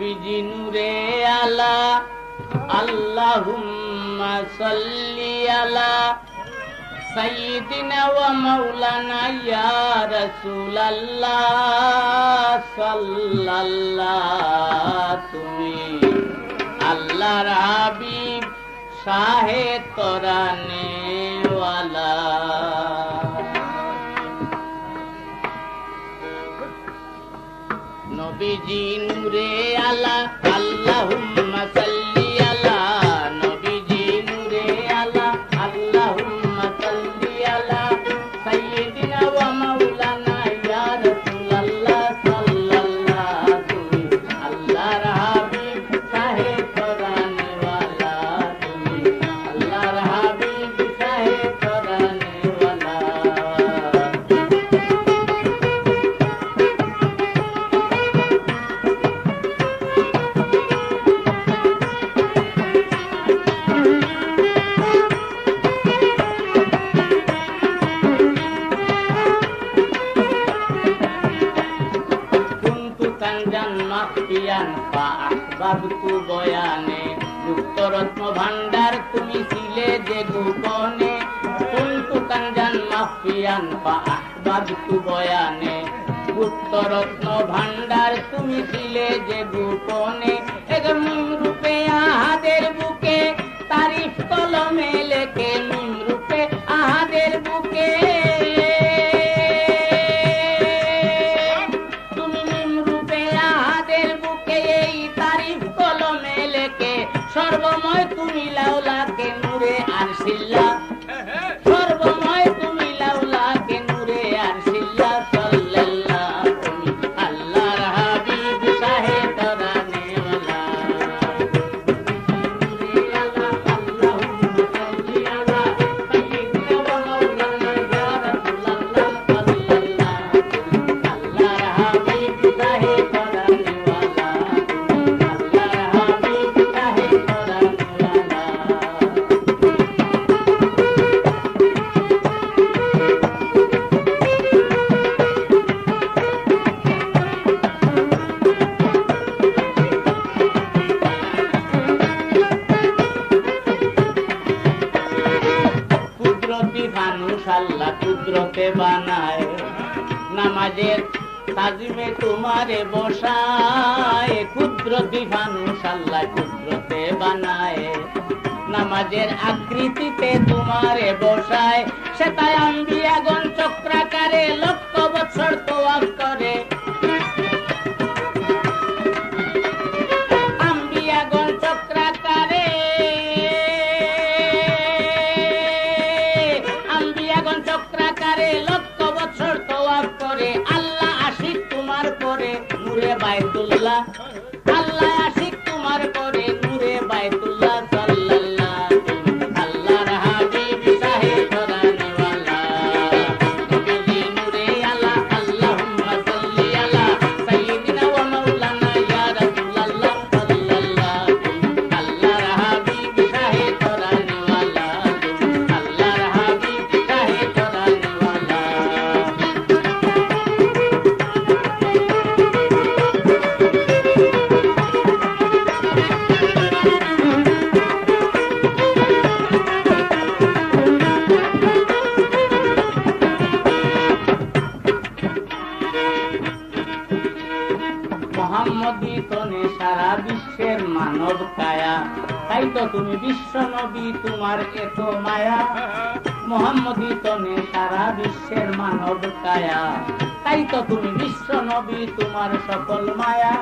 নবীজি নূরে আলা, আল্লাহুম্মা সাল্লি আলা, সাইয়্যিদিনা ওয়া মাওলানা ইয়া রাসূলাল্লাহ, সাল্লাল্লাহ। তুমি আল্লাহর হাবিব, শাহে তরানে ওয়ালা নবীজি নূরে আলা আল্লাহুম্মা সাল্লি আলা নবীজি নূরে আলা আল্লাহুম্মা সাল্লি আলা সাইয়্যিদিনা ওয়া পা আহবাবতু বয়ানে গুপ্তরত্ন ভান্ডার তুমি ছিলে যে গোপনে। কুন্তু কাঞ্জান মাফিয়ান পা আহবাবতু বয়ানে গুপ্তরত্ন ভান্ডার তুমি ছিলে যে গোপনে। এগো মিম রূপে আহাদের বুকে, তারিফ কলমে লেখে মিম রূপে আহাদের বুকে। la কুদরতে বানায়। নামাজের তাজিমে তোমারে বসায়। কুদরতি মানুষ আল্লাহ কুদরতে বানায়। নামাজের আকৃতিতে তোমারে বসায়। সে তাই আম্বিয়াগণ চক্রাকারে লক্ষ বছর তোয়াব করে। আম্বিয়াগণ চক্রাকারে বায়তুল্লাহ আল্লাহ কায়া তাই তো তুমি বিশ্ব নবী, তোমার এত মায়া। মোহাম্মদি তনে সারা বিশ্বের মানব কায়া। তাই তো তুমি বিশ্ব নবী, তোমার সকল মায়া।